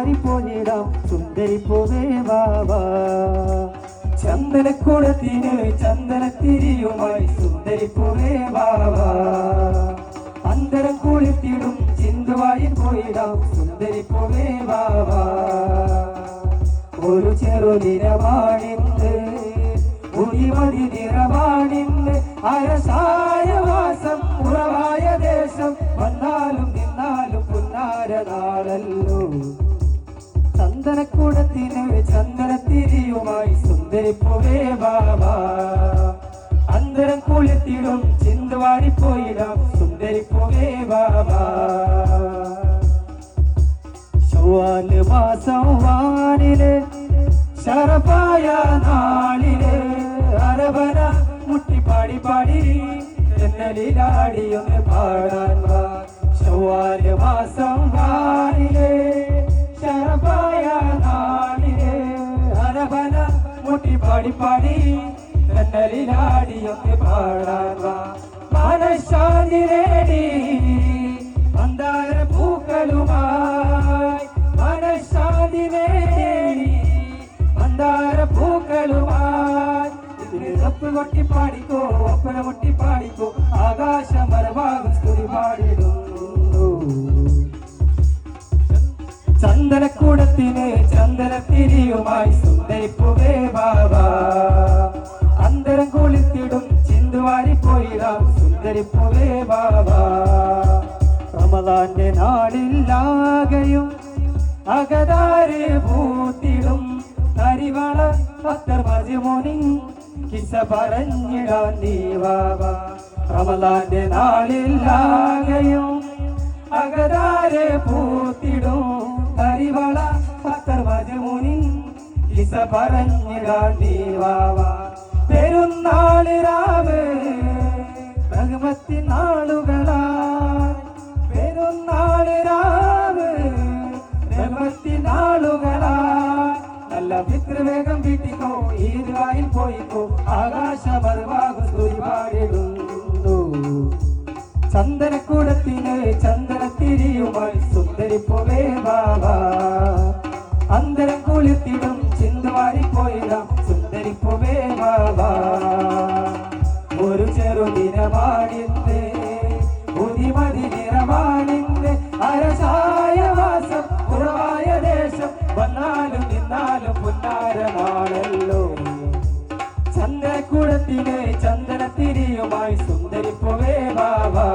പോയിടാം. സുന്ദരി പോവേ വാവാ ചന്ദന ചന്ദനത്തിരിയുമായി സുന്ദരി പോവേ വാവാ അന്തരം കുളിത്തിടും ചിന്തുവായി പോയിടാം. സുന്ദരി പോവേ വാവാ ഒരു ചെറുനിരമാണിന്ന് ഉടിമതി നിറമാണിന്ന് അരസായ വാസം ഉറവായ ദേശം. വന്നാലും നിന്നാലും പുന്നാര നാളല്ലോ ചന്ദനക്കൂടത്തിന് ചന്ദനത്തിരിയുമായി പോവേ ബാബ അന്തരം കുളിത്തിടും സുന്ദരി പോവേ ബാബ ശവാൽ മാസം വാനിൽ ശരപ്പായ നാളിൽ അരവന മുട്ടി പാടി ഒന്ന് പാടാൻ വാ. ശവാൽ മാസം വാനിൽ മുട്ടി പാടി പാടാ മനഃശാന്തി നേടി മന്ദാര പൂക്കളുമായി മനഃശാന്തി നേടി മന്ദാര പൂക്കളുമായി ഇതിലൊപ്പ് കൊട്ടി പാടിക്കോ ഒപ്പന കൊട്ടി പാടിക്കോ ആകാശ മരഭാഗം സ്തുതി പാടിടുന്നു ചന്ദനക്കൂടത്തിന് ചന്ദനത്തിരിയുമായി സുന്ദരിപ്പുവേ ബാബാ റമദാന്റെ നാളിലാകയും അകതാരെ പൂത്തിടും. കരിവള ഭക്തർ മതിമോനി കിസ പറഞ്ഞിടാൻ നീ ബാബ റമദാന്റെ നാളില്ലാകയും അകതാരെ പൂത്തിടും. കരിവള ഭക്തർ മതിമുനി കിസ പറഞ്ഞിടാൻ നീ ബാബ പെരുന്നാൾ രാവ് ഭഗവത്തി നാളുകളായി പെരുന്നാൾ നല്ല വീട്ടിക്കോ ഈരുവായിൽ പോയിക്കോ ആകാശ സ്തുതി പാടിടുന്നു ചെറുദിനമാണിന്ന് ഉതിമതി നിറമാണിന്ന് അരസായ വാസം കുറവായ ദേശം വന്നാലും നിന്നാലും പുന്നാരനാണല്ലോ നാളല്ലോ. ചന്ദനക്കുടത്തിന് ചന്ദനത്തിരിയുമായി സുന്ദരിപ്പുവേ ബാബാ.